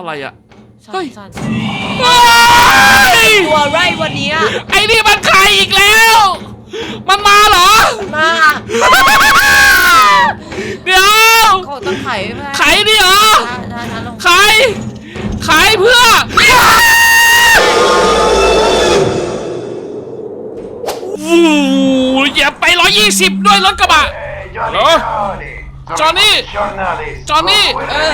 อะไรอะสั่เฮ้ยนสั่นเฮ้ยตัวไรวันเนี้ยไอ้นี่มันใครอีกแล้ว มันมาเหรอ มาเดี๋ยวเขาต้องไขไว้ไหมไขดิเหรอทานทานทานลงไขไขเพื่อวู้อย่าไปร้อยยี่สิบด้วยรถกระบะ Johnny, Hello? Johnny. Johnny? Johnny. Johnny? Eh,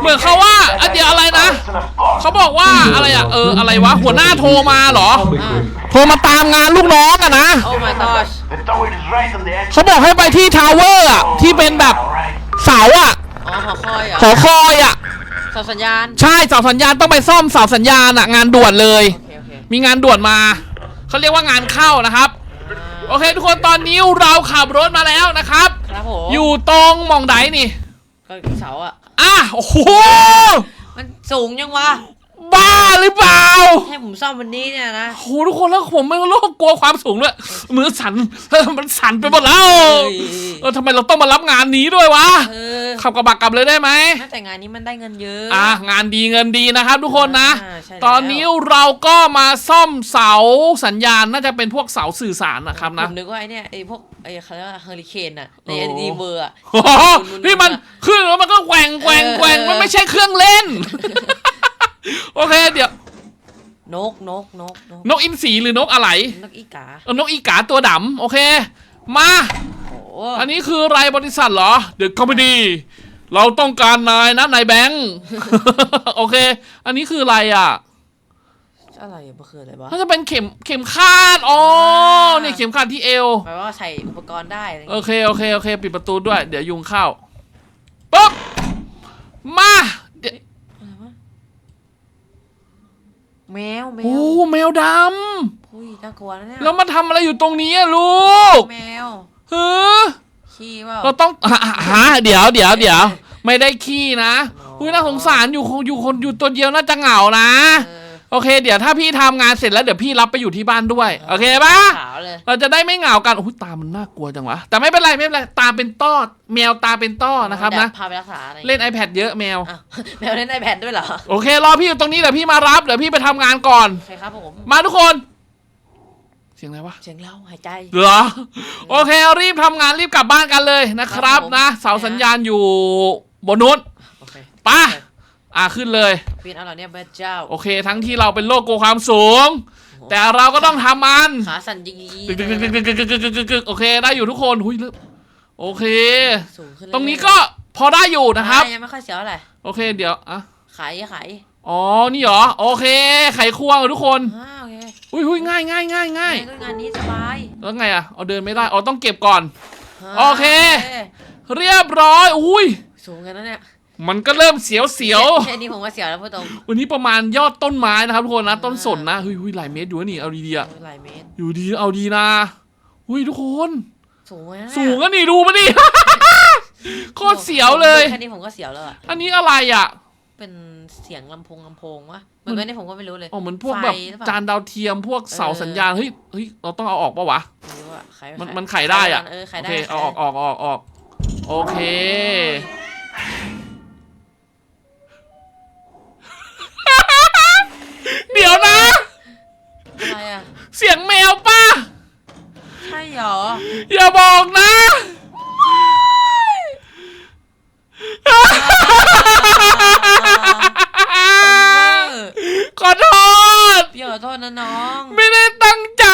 เหมือนเขาว่าอะเดี๋ยวอะไรนะ เขาบอกว่าอะไรอะเออ อะไรวะ หัวหน้าโทรมาเหรอ โทรมาตามงานลูกน้องอะนะ โอ้ my gosh The tower is right on the edge. เขาบอกให้ไปที่ทาวเวอร์อะที่เป็นแบบ Alright. เสาอะอ๋อหอคอยเหรอหอคอยอะเสาสัญญาณ ใช่เสาสัญญาณต้องไปซ่อมเสาสัญญาณอะงานด่วนเลย โอเค โอเคมีงานด่วนมา เขาเรียกว่างานเข้านะครับ โอเคทุกคนตอนนี้เราขับรถมาแล้วนะครับ ครับผมอยู่ตรงหมองไดนี่ ก็เสาอะอะโอ้โหมันสูงยังวะบ้าหรือเปล่าให้ผมซ่อมวันนี้เนี่ยนะโอ้โหทุกคนแล้วผมไม่โลกกลัวความสูงด้วยมือสั่นมันสั่นไปหมดแล้วเฮ้ยเออทำไมเราต้องมารับงานนี้ด้วยวะเออ ขับกระบะกลับเลยได้ไหมแม้แต่งานนี้มันได้เงินเยอะอะงานดีเงินดีนะครับ ทุกคนนะอ่าใช่แล้วตอนนี้เราก็มาซ่อมเสาสัญญาณน่าจะเป็นพวกเสาสื่อสารนะครับนะ ผมนึกว่าไอ้เนี่ยไอ้พวกไอ้เขาเรียกว่าเฮอริเคนอะในโอ้เอ็นดีเบอร์อะโอ้โหนี่มันขึ้นแล้วมันก็แกว่งแกว่งแกว่งเออ มันไม่ใช่เครื่องเล่น โอเค เดี๋ยวนกนกนกนกนกอินทรีหรือนกอะไร นกอีกา เออนกอีกาตัวดำโอเค มาโอ้อันนี้คือรายบริษัทเหรอ เดอะคอมพานีเราต้องการนายนะนายแบงค์ โอเค อันนี้คืออะไรอะอะไรอะมันคืออะไรวะน่าจะเป็นเข็มเข็มคาดอ๋อเนี่ยเข็มคาดที่เอวแปลว่าใส่อุปกรณ์ได้อะไรอย่างโอเงี้ยเคโอเคโอเค ปิดประตูด้วย เดี๋ยวยุงเข้าปุ๊บมาเดี๋ยวอะไรวะแมวแมโอ้วแมวดอุ้ยน่ากลัวนะเนี่ยำแล้วมาทำอะไรอยู่ตรงนี้อะลูกแมว เฮ้อขี้เปล่าเราต้องหาหาเดี๋ยวเดี๋ยวเดี๋ยวไม่ได้ขี้นะอ๋ออุ้ยน่าสงสารอยู่คงอยู่คนอยู่ตัวเดียวน่าจะเหงานะ เออโอเค เดี๋ยวถ้าพี่ทำงานเสร็จแล้วเดี๋ยวพี่รับไปอยู่ที่บ้านด้วย โอเคปะขาวเลยเราจะได้ไม่เหงากันโอ้ยตามันน่ากลัวจังวะ แต่ไม่เป็นไรไม่เป็นไรตาเป็นต้อแมวตาเป็นต้อนะครับนะ เดี๋ยวพาไปรักษาอะไรอย่างเล่เงี้ยน iPad เยอะแมว อ้าวแมวเล่นไอแพดด้วยเหรอโอเครอพี่อยู่ตรงนี้เดี๋ยวพี่มารับเดี๋ยวพี่ไปทำงานก่อนใช่ครับผม มาทุกคน เสียงอะไรวะ เสียงเล่าหายใจ เหรอ โอเค รีบทำงานรีบกลับบ้านกันเลยนะครับครับผม นะ เสาสัญญาณอยู่บนนู้นโอเคไปะอะขึ้นเลย ปีนเอาเหรอเนี่ยพระเจ้าโอเค ทั้งที่เราเป็นโรคกลัวความสูง แต่เราก็ต้องทำมัน ขาสั่นยิงกึกกึกกึกกึกกึกกึกกึกกึกกึกกึกโอเคได้อยู่ทุกคนหุยเริ่มโอเค สูงขึ้นตรงนี้ก็พอได้อยู่นะครับ ยังไม่ค่อยเสียวอะไรโอเคเดี๋ยวอะไขไขอ๋อนี่เหรอโอเค ไขควงเหรอทุกคน อ่าโอเคอุ้ยหุยง่ายง่ายง่ายง่ายแม่ก็งานนี้สบายแล้วไงอะเอาเดินไม่ได้อ๋อต้องเก็บก่อนาโอเค เรียบร้อยอุ้ยสูงกันนะเนี่ยมันก็เริ่มเสียวเสียวแค่นี้ผมก็เสียวแล้วพูดตรงวันนี้ประมาณยอดต้นไม้นะครับทุกคนนะต้นสนนะเฮ้ยหุยหลายเมตรอยู่นะนี่เอาดีๆอะหลายเมตรอยู่ดีเอาดีนะอุ้ยทุกคนสูงไหมนะสูงอะนี่ดูมาดิโคตรเสียวเลยแค่นี้ผมก็เสียวแล้วอะอันนี้อะไรอะ เป็นเสียงลำโพงลำโพงวะเหมือนกันนี่ผมก็ไม่รู้เลย อ๋อเหมือนพวกไฟแบบหรือเปล่า จานดาวเทียมพวกเสาเออสัญญาณเฮ้ยเฮ้ยเราต้องเอาออกปะวะ ไม่รู้อะไขมันไขมันไขได้อะเออไขโอได้เคเอาออกออกออกออกโอเค เดี๋ยวนะ อะไรอะเสียงแมวป่ะใช่เหรออย่าบอกนะ เออ ขอโทษ พี่ขอโทษนะน้อง ไม่ได้ตั้งใจ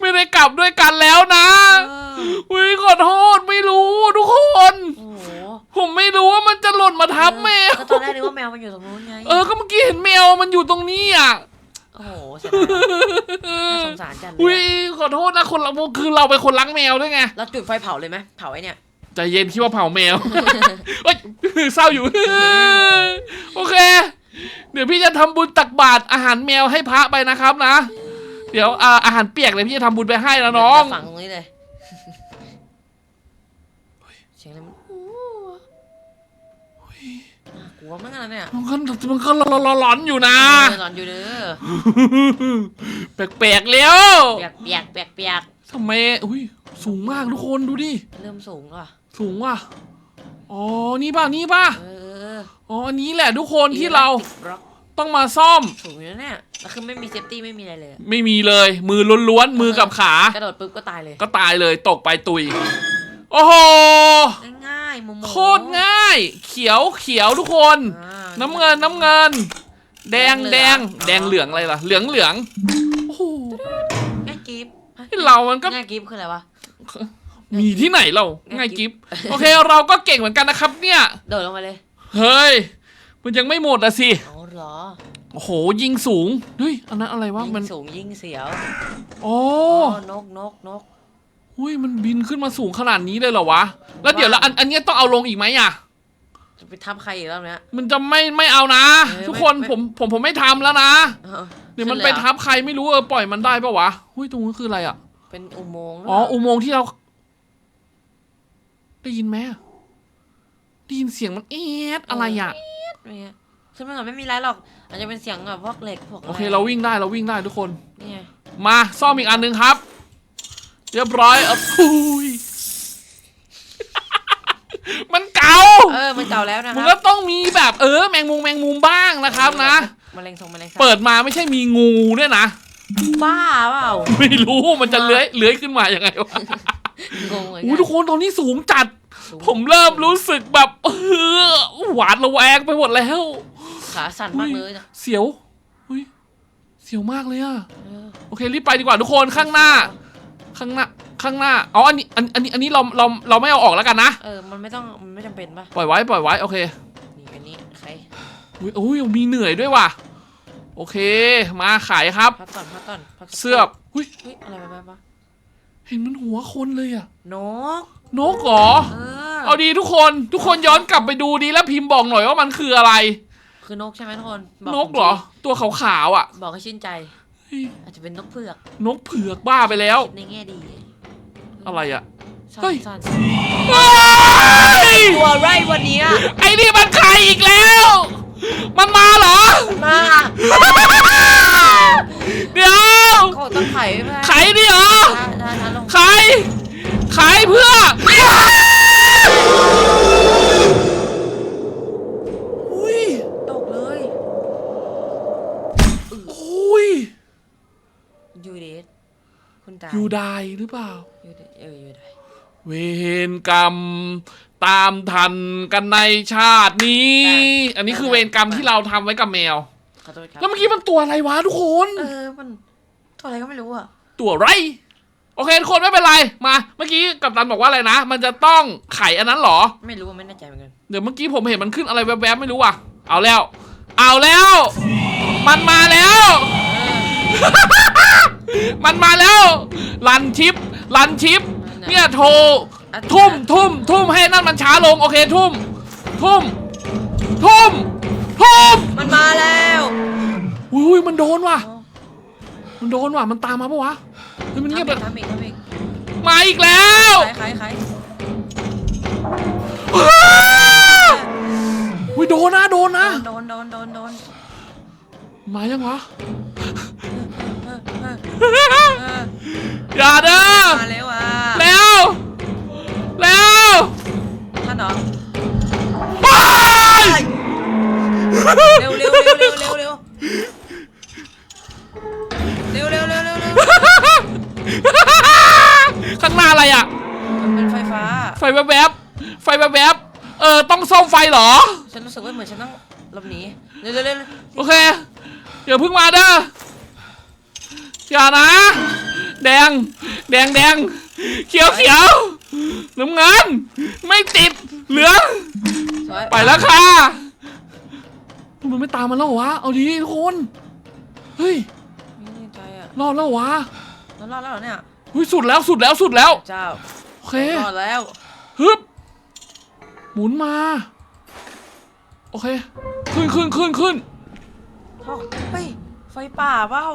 ไม่ได้กลับด้วยกันแล้วนะเอออุ้ยขอโทษไม่รู้ทุกคน โอ้โหผมไม่รู้ว่ามันจะหล่นมาทับแมว ก็ตอนแรกนึกว่าแมวมันอยู่ตรงนู้นไงเออก็เมื่อกี้เห็นแมวมันอยู่ตรงนี้อะ โอ้โหเสียดายน่าสงสารจังเลอุ้ยยอะขอโทษนะคนเราคือเราเป็นคนรักแมวด้วยไง เราจุดไฟเผาเลยไหมเผาไอ้เนี่ย ใจเย็นคิดว่าเผาแมวเฮ้ยเศร้าอยู่ โอเค เดี๋ยวพี่จะทำบุญตักบาตรอาหารแมวให้พระไปนะครับนะ เดี๋ยวอ่าอาหารเปียกเลยพี่จะทำบุญไปให้นะน้องจะฝังตรงนี้เลยเสียงอะไรมันอู้น่ากลัวมากนะเนี่ยมันก็มันก็หลอนๆอยู่นะเออหลอนอยู่เด้อแปลกๆแล้วเปียกเปียกเปียกเปียกทำไมอุ้ยสูงมากทุกคนดูดิ เริ่มสูงแล้วอะ สูงว่ะ อ๋อ นี่ป่ะ นี่ป่ะ เอออ๋อ อันนี้แหละทุกคนที่เราบล็อกต้องมาซ่อม สูงอยู่นะเนี่ยแล้วคือไม่มีเซฟตี้ไม่มีอะไรเลยอะไม่มีเลย มือล้วนๆ มือกับขา กระโดดปุ๊บก็ตายเลย ก็ตายเลย ตกไปตุย โอ้โห ง่ายๆมุมโคตรง่าย เขียวเขียวทุกคน อ่า น้ำเงินน้ำเงิน แดงเหลืแดองงแดงเหลืองอะไรล่ะ เหลืองเหลืองโอ้โหง่ายกิฟต์เรามันก็ ง่ายกิฟต์คืออะไรวะ มีที่ไหนเราง่าง่ายยกิ๊กิบฟโอเคเราก็เก่งเหมือนกันนะครับ เนี่ยโดดลงมาเลย เฮ้ย มันยังไม่หมดอะสิเอาเหรอโอ้โหยิงสูงเฮ้ยอันนั้นอะไรวะยิ่มันงสูงยิ่งเสียวโอ้นกนกนกหุ้ยมันบินขึ้นมาสูงขนาดนี้เลยเหรอวะ แล้วเดี๋ยวแล้วอันอันเนี้ยต้องเอาลงอีกไหมอะจะไปทับใครอีกรอบเนี้ยมันจะไม่ไม่เอานะเออทุกคนไม่ผมผมผมไม่ทำแล้วนะเออเดี๋ยวมันขึ้ไปลหรอทับใครไม่รู้เออปล่อยมันได้ปะวะหุ้ยตรงนี้นคืออะไรอะเป็นอุโมงค์หรือ๋อเปล่าอุโมงค์ที่เรา ได้ยินไหมอะได้ยินเสียงมันเอ๊ะอะไรอะไม่อะขึ้นมาก่อนไม่มีไรหรอก อาจจะเป็นเสียงแบบพวกเหล็กพวกะไโอเคเราวิ่งได้เราวิ่งได้ทุกคนนี่ไงมาซ่อมอีกอันหนึ่งครับ เรียบร้อยเอ้พุยมันเก่าเออมันเก่าแล้วนะคมันรัก็ต้องมีแบบเออ แมงมุมแมงมุมบ้างนะครับนะมะเร็งทรงมะเร็งเปิดมาไม่ใช่มีงูด้วยนะบ้าเปล่าไม่รู้มันจะเลื้อยเลื้อยขึ้นมาอย่างไงวะ งงเหมือนอู้กัทุกคนตอนนี้สูงจัดสูงผมเริ่มรู้สึกแบบเออหวาดระแวงไปหมดแล้ว ขาสั่นมากเลยนะเสียวอุ้ยเสียวมากเลยอะเออโอเครีบไปดีกว่าทุกคนข้างหน้า ข้างหน้า ข้างหน้าอ๋ออันนี้อันอันนี้อันนี้เราเราเราไม่เอาออกแล้วกันนะเออ มันไม่ต้อง มันไม่จำเป็นป่ะ ปล่อยไว้ปล่อยไว้โอเคนี่อันนี้ใครอุ้ยอุ้ยมีเหนื่อยด้วยว่ะโอเค มาขายครับ พักก่อนพักก่อนพักสักครู่เสื้ออุ้ยเฮ้ย อะไรไปปะ เห็นมันหัวคนเลยอะนก นกเหรอ เออ เอาดีทุกคนทุกคนย้อนกลับไปดูดีแล้วพิมพ์บอกหน่อยว่ามันคืออะไร คือนกใช่ไหมทุกคนบนกเหรอ ตัวขาวๆอะ บอกให้ชื่นใจ เฮ้ย อาจจะเป็นนกเผือกนกเผือกบ้าไปแล้วในแง่ดีอะไรอะสั้นเฮ้ยสั้นเฮ้ย ตัวไรวันเนี้ย ไอ้นี่มันใครอีกแล้ว มันมาเหรอ มา เดี๋ยว เขาต้องไข่ไหม ใครดิเหรอ ทานทานทานลง ใครใครเพื่ออุ้ย ตกเลย อุ้ย ยูเดส คุณตายอยู่ได้หรือเปล่ายูเดสเออยูเดสเวรกรรม ตามทันกันในชาตินี้ อันนี้คือเวรกรรมที่เราทำไว้กับแมวขอโทษครับแล้วเมื่อกี้มันตัวอะไรวะทุกคนเออมันตัวอะไรก็ไม่รู้อะตัวไรโอเคทุกคนไม่เป็นไรมา เมื่อกี้กัปตันบอกว่าอะไรนะ มันจะต้องไขอันนั้นเหรอ ไม่รู้อะไม่แน่ใจเหมือนกันเดี๋ยวเมื่อกี้ผมเห็นมันขึ้นอะไรแวบๆไม่รู้อะ เอาแล้ว เอาแล้ว มันมาแล้ว มันมาแล้วลันชิปลันชิป เนี่ยโทรทุ่มทุ่มทุ่มให้นั่นมันช้าลงโอเคทุ่ม ทุ่ม ทุ่ม ทุ่ม มันมาแล้วอุ้ยอุ้ยมันโดนว่ะอ๋อมันโดนว่ะมันตามมาปะวะเฮ้ยมันเงียบทำแบอีบกทำอีกทำอีกมาอีกแล้วใครใครใครอุ้ยโดนนะโดนนะโดนโดนโดนโดนมายังวะเออเออเอออย่าเด้อมาแล้วอะแล้วแล้วท่านเหรอไปเร็วเร็วเร็วเร็วเร็วเร็วเร็วเร็วเร็วเร็วเร็วข้างหน้าอะไรอะมันเป็นไฟฟ้า ไฟแวบๆไฟแวบๆเออต้องซ่อมไฟเหรอ ฉันรู้สึกว่าเหมือนฉันต้องหลบหนีเร็วเร็วเร็วเร็วโอเคอย่าเพิ่งมาเด้อ อย่านะ แดง แดงแดงเขียวเขียวน้ำเงิน ไม่ติด เหลือง สวยไปแล้วค่ะมันไม่ตามมาแล้วเหรอวะ เอาดีทุกคน เฮ้ย ไม่แน่ใจอะรอดแล้วเหรอวะแล้วรอดแล้วเหรอเนี่ยเฮ้ยสุดแล้วสุดแล้วสุดแล้ว เจ้าโอเค รอดแล้ว ฮึบ หมุนมา โอเค ขึ้นขึ้นขึ้นขึ้นเอ้าเฮ้ยไฟป่าเปล่า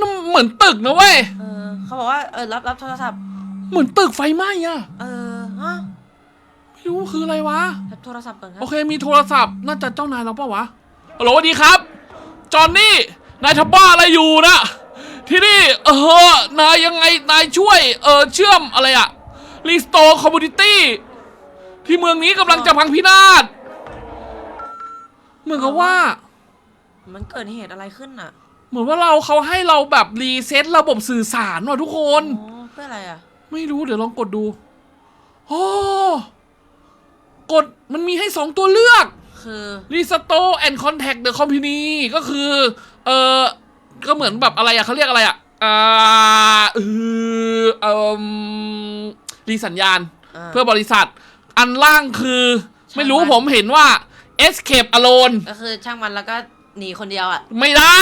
นั่นเหมือนตึกนะเว้ย เออเขาบอกว่าเออรับรับโทรศัพท์ เหมือนตึกไฟไหม้อะเออฮะไม่รู้คืออะไรวะ รับโทรศัพท์ก่อนครัโอบเคมีโทรศัพท์น่าจะเจ้านายเราเปล่าวะฮัลโหลสวัสดีครับ จอห์นนี่ นายทำบ้าอะไรอยู่นะที่นี่ เออนายยังไง นายช่วย เออเชื่อมอะไรอะรีสโตร์คอมมูนิตี้ที่เมืองนี้กำลังจะพังพินาศเหมือนกับว่า มันเกิดเหตุอะไรขึ้นอะ เหมือนว่าเราเขาให้เราแบบรีเซ็ตระบบสื่อสารว่ะทุกคน อ๋อเพื่ออะไรอะ ไม่รู้เดี๋ยวลองกดดูโอ้กดมันมีให้สองตัวเลือกคือ Restore and Contact the Company ก็คือ เออก็เหมือนแบบอะไรอะเขาเรียกอะไรอะอ่าเออเอมรีสัญญาณา เพื่อบริษัท อันล่างคือช่างไม่รู้มันผมเห็นว่า Escape Alone ก็คือช่างมันแล้วก็หนีคนเดียวอะ ไม่ได้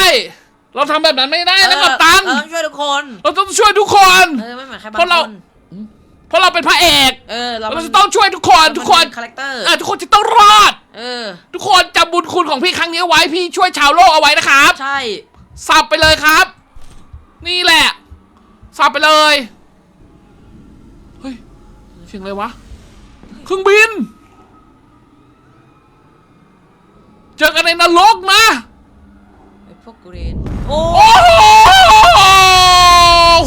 เราทำแบบนั้นไม่ได้นะเออกับตัน เออต้องช่วยทุกคนเราต้องช่วยทุกคน เออไม่เหมือนใครบาเพราะงเรา คนเพราะเราเป็นพระเอก เออเราเราจะต้องช่วยทุกคนทุกคนคาแรคเตอร์เออทุกคนจะต้องรอด เออ ทุกคนจำบุญคุณของพี่ครั้งนี้เอาไว้พี่ช่วยชาวโลกเอาไว้นะครับ ใช่ สับไปเลยครับ นี่แหละ สับไปเลย เฮ้ยเสียงอะไรวะ เครื่องบิน เจอกันในนรกนะไอ้พวกกรีน โอ้โอ้โห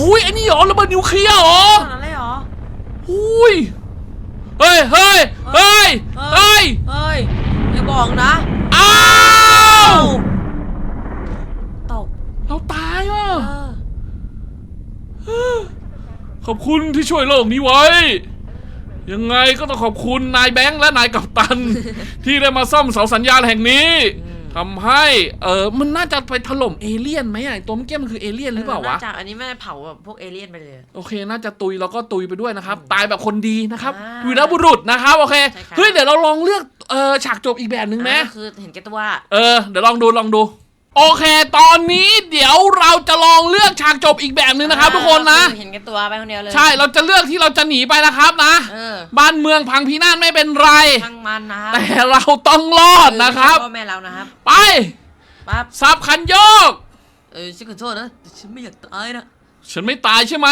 หุยไอ้นี่เหรอระเบิดนิวเคลียร์เหรอตอนนั้นเลยเหรอ หุยเฮ้ยเฮ้ยเฮ้ยเฮ้ยเฮ้ยอย่าบอกนะอ้าวตกเราตายอะเออขอบคุณที่ช่วยโลกนี้ไว้ ยังไงก็ต้องขอบคุณนายแบงค์และนายกัปตัน ที่ได้มาซ่อมเสาสัญญาณแห่งนี้ ทำให้เออมันน่าจะไปถล่มเอเลี่ยนไหมอะไอ้ตัวเมื่อกี้มันคือเอเลี่ยนหรือเปล่าวะน่จากอันนี้ไม่ได้เผาแบบพวกเอเลี่ยนไปเลย โอเค น่าจะตุยแล้วก็ตุยไปด้วยนะครับ ตายแบบคนดีนะครับอ่าวีรบุรุษนะครับโอเคใช่ครับเฮ้ยเดี๋ยวเราลองเลือกเออฉากจบอีกแบบหนึ่งไหมอ่าคือเห็นแก่ตัวเออเดี๋ยวลองดูลองดู โอเค ตอนนี้เดี๋ยวเราจะลองเลือกฉากจบอีกแบบหนึ่งนะครับ ทุกคนนะอเห็นแก่ตัวไปคนเดียวเลยใช่เราจะเลือกที่เราจะหนีไปนะครับนะ เออบ้านเมืองพังพินาศไม่เป็นไร ช่างมันนะครับแต่เราต้องรอดนะครับ พ่อแม่เรานะครับไปปั๊บสับคันโยก เออฉันขอโทษนะแต่ฉันไม่อยากตายนะ ฉันไม่ตายใช่ไหม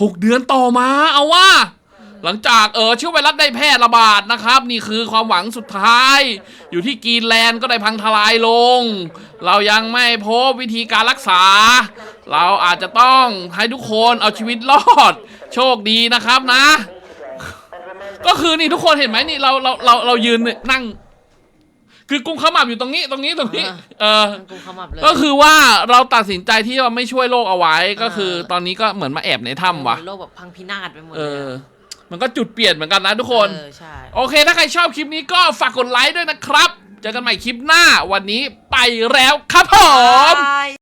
หกเดือนต่อมาเอาว่า หลังจากเออเชื้อไวรัสได้แพร่ระบาดนะครับ นี่คือความหวังสุดท้าย อยู่ที่กรีนแลนด์ก็ได้พังทลายลง เรายังไม่พบวิธีการรักษา เราอาจจะต้องให้ทุกคนเอาชีวิตรอด โชคดีนะครับนะ ก็คือนี่ทุกคนเห็นไหมนี่เราเราเราเรายืนเนี่ยนั่ง คือกุมขมับอยู่ตรงนี้ตรงนี้ตรงนี้ เออมันกูขมับเลยก็คือว่าเราตัดสินใจที่ว่าไม่ช่วยโลกเอาไว้ก็คือ ตอนนี้ก็เหมือนมาแอบในถ้ำวะ โลกแบบพังพินาศไปหมดเอเลยอ อะ มันก็จุดเปลี่ยนเหมือนกันนะทุกคน เออใช่ โอเค ถ้าใครชอบคลิปนี้ก็ฝากกดไลค์ด้วยนะครับ เจอกันใหม่คลิปหน้าวันนี้ไปแล้วครับผมบาย